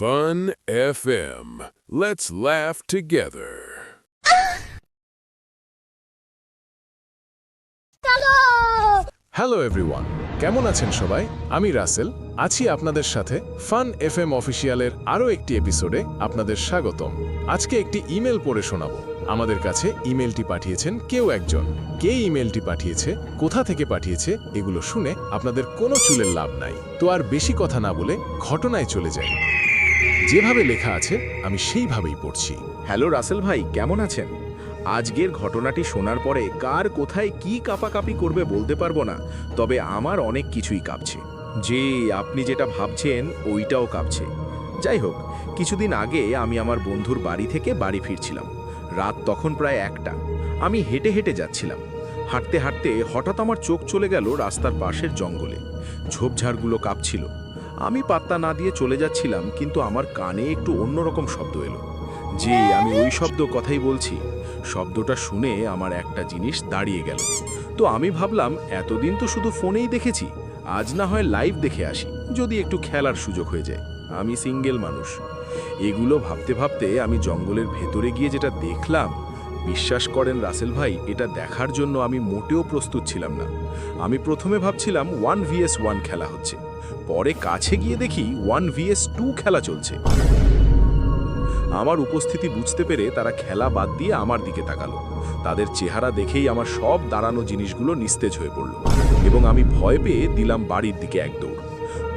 Fun FM. Let's laugh together. Hello everyone কেমন আছেন সবাই? আমি রাসেল। আছি আপনাদের সাথে ফান এফ এম অফিসিয়ালের আরও একটি এপিসোডে আপনাদের স্বাগতম। আজকে একটি ইমেল পড়ে শোনাবো। আমাদের কাছে ইমেলটি পাঠিয়েছেন কেউ একজন। কে ইমেলটি পাঠিয়েছে কোথা থেকে পাঠিয়েছে এগুলো শুনে আপনাদের কোনো চুলের লাভ নাই। তো আর বেশি কথা না বলে ঘটনায় চলে যাই। যেভাবে লেখা আছে, আমি সেইভাবেই পড়ছি। হ্যালো রাসেল ভাই, কেমন আছেন? আজকের ঘটনাটি শোনার পরে কার কোথায় কি কাপাকাপি করবে বলতে পারব না, তবে আমার অনেক কিছুই কাঁপছে। যে আপনি যেটা ভাবছেন, ওইটাও কাঁপছে। যাই হোক, কিছুদিন আগে আমি আমার বন্ধুর বাড়ি থেকে বাড়ি ফিরছিলাম। রাত তখন প্রায় একটা। আমি হেঁটে হেঁটে যাচ্ছিলাম। হাঁটতে হাঁটতে হঠাৎ আমার চোখ চলে গেল রাস্তার পাশের জঙ্গলে। ঝোপঝাড়গুলো কাঁপছিল। আমি পাত্তা না দিয়ে চলে যাচ্ছিলাম, কিন্তু আমার কানে একটু অন্যরকম শব্দ এলো। যে আমি ওই শব্দ কথাই বলছি। শব্দটা শুনে আমার একটা জিনিস দাঁড়িয়ে গেল। তো আমি ভাবলাম, এতদিন তো শুধু ফোনেই দেখেছি, আজ না হয় লাইভ দেখে আসি, যদি একটু খেলার সুযোগ হয়ে যায়। আমি সিঙ্গেল মানুষ। এগুলো ভাবতে ভাবতে আমি জঙ্গলের ভেতরে গিয়ে যেটা দেখলাম বিশ্বাস করেন রাসেল ভাই, এটা দেখার জন্য আমি মোটেও প্রস্তুত ছিলাম না। আমি প্রথমে ভাবছিলাম ওয়ান ভিএস ওয়ান খেলা হচ্ছে। পরে কাছে গিয়ে দেখি ওয়ান ভিএস টু খেলা চলছে। আমার উপস্থিতি বুঝতে পেরে তারা খেলা বাদ দিয়ে আমার দিকে তাকালো। তাদের চেহারা দেখেই আমার সব দাঁড়ানো জিনিসগুলো নিস্তেজ হয়ে পড়ল এবং আমি ভয় পেয়ে দিলাম বাড়ির দিকে এক দৌড়।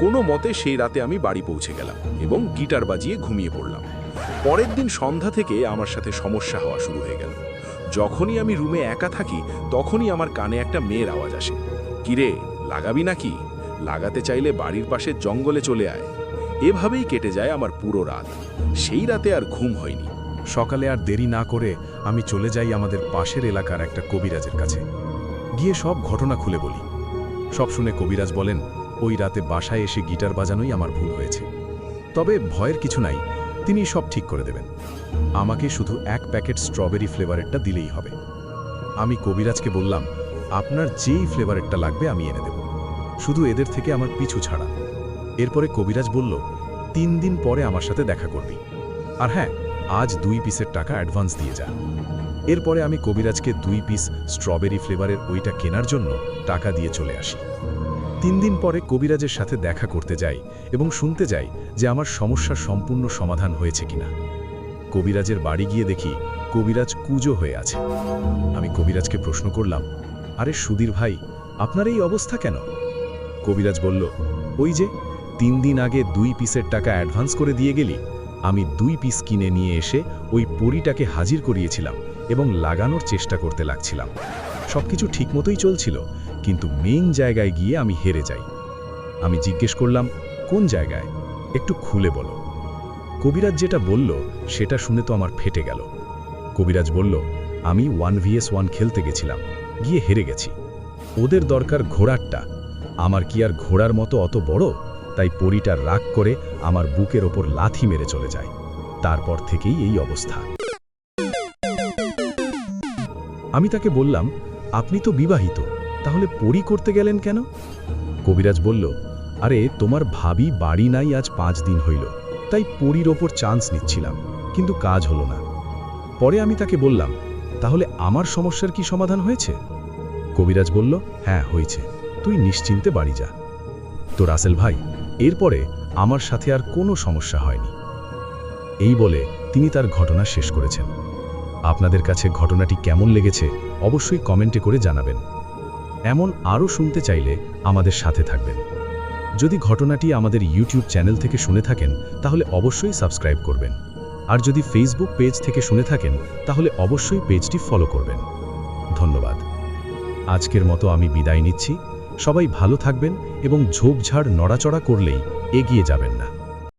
কোনো মতে সেই রাতে আমি বাড়ি পৌঁছে গেলাম এবং গিটার বাজিয়ে ঘুমিয়ে পড়লাম। পরের দিন সন্ধ্যা থেকে আমার সাথে সমস্যা হওয়া শুরু হয়ে গেল। যখনই আমি রুমে একা থাকি, তখনই আমার কানে একটা মেয়ের আওয়াজ আসে। কিরে, লাগাবি নাকি? লাগাতে চাইলে বাড়ির পাশে জঙ্গলে চলে আয়। এভাবেই কেটে যায় আমার পুরো রাত। সেই রাতে আর ঘুম হয়নি। সকালে আর দেরি না করে আমি চলে যাই আমাদের পাশের এলাকার একটা কবিরাজের কাছে। গিয়ে সব ঘটনা খুলে বলি। সব শুনে কবিরাজ বলেন, ওই রাতে বাসায় এসে গিটার বাজানোই আমার ভুল হয়েছে। তবে ভয়ের কিছু নাই তিনি সব ঠিক করে দেবেন। আমাকে শুধু এক প্যাকেট স্ট্রবেরি ফ্লেভারেরটা দিলেই হবে। আমি কবিরাজকে বললাম, আপনার যেই ফ্লেভারেরটা লাগবে আমি এনে দেব। শুধু এদের থেকে আমার পিছু ছাড়া। এরপরে কবিরাজ বলল, তিন দিন পরে আমার সাথে দেখা করবি। আর হ্যাঁ আজ দুই পিসের টাকা অ্যাডভান্স দিয়ে যা। এরপরে আমি কবিরাজকে দুই পিস স্ট্রবেরি ফ্লেভারের ওইটা কেনার জন্য টাকা দিয়ে চলে আসি। তিন দিন পরে কবিরাজের সাথে দেখা করতে যাই এবং শুনতে যাই যে আমার সমস্যার সম্পূর্ণ সমাধান হয়েছে কিনা। কবিরাজের বাড়ি গিয়ে দেখি কবিরাজ কুজো হয়ে আছে। আমি কবিরাজকে প্রশ্ন করলাম, আরে সুধীর ভাই, আপনার এই অবস্থা কেন? কবিরাজ বলল, ওই যে, তিন দিন আগে দুই পিসের টাকা অ্যাডভান্স করে দিয়ে গেলি, আমি দুই পিস কিনে নিয়ে এসে ওই পরিটাকে হাজির করিয়েছিলাম এবং লাগানোর চেষ্টা করতে লাগছিলাম। সবকিছু ঠিকমতোই চলছিল কিন্তু মেইন জায়গায় গিয়ে আমি হেরে যাই। আমি জিজ্ঞেস করলাম, কোন জায়গায়? একটু খুলে বলো। কবিরাজ যেটা বলল, সেটা শুনে তো আমার ফেটে গেল। কবিরাজ বলল, আমি ওয়ান ভিএস ওয়ান খেলতে গেছিলাম, গিয়ে হেরে গেছি। ওদের দরকার ঘোড়ারটা। আমার কি আর ঘোড়ার মতো অত বড়? তাই পরিটা রাগ করে আমার বুকের ওপর লাথি মেরে চলে যায়। তারপর থেকেই এই অবস্থা। আমি তাকে বললাম, আপনি তো বিবাহিত। তাহলে পরি করতে গেলেন কেন? কবিরাজ বলল, আরে, তোমার ভাবি বাড়ি নাই আজ পাঁচ দিন হইল, তাই পরির ওপর চান্স নিচ্ছিলাম, কিন্তু কাজ হলো না। পরে আমি তাকে বললাম, তাহলে আমার সমস্যার কি সমাধান হয়েছে? কবিরাজ বলল হ্যাঁ হয়েছে, তুই নিশ্চিন্তে বাড়ি যা। তো রাসেল ভাই, এরপরে আমার সাথে আর কোনো সমস্যা হয়নি। এই বলে তিনি তার ঘটনা শেষ করেছেন। আপনাদের কাছে ঘটনাটি কেমন লেগেছে, অবশ্যই কমেন্টে করে জানাবেন। এমন আরও শুনতে চাইলে আমাদের সাথে থাকবেন। যদি ঘটনাটি আমাদের ইউটিউব চ্যানেল থেকে শুনে থাকেন, তাহলে অবশ্যই সাবস্ক্রাইব করবেন। আর যদি ফেসবুক পেজ থেকে শুনে থাকেন, তাহলে অবশ্যই পেজটি ফলো করবেন। ধন্যবাদ। আজকের মতো আমি বিদায় নিচ্ছি। সবাই ভালো থাকবেন এবং ঝোপঝাড় নড়াচড়া করলেই এগিয়ে যাবেন না।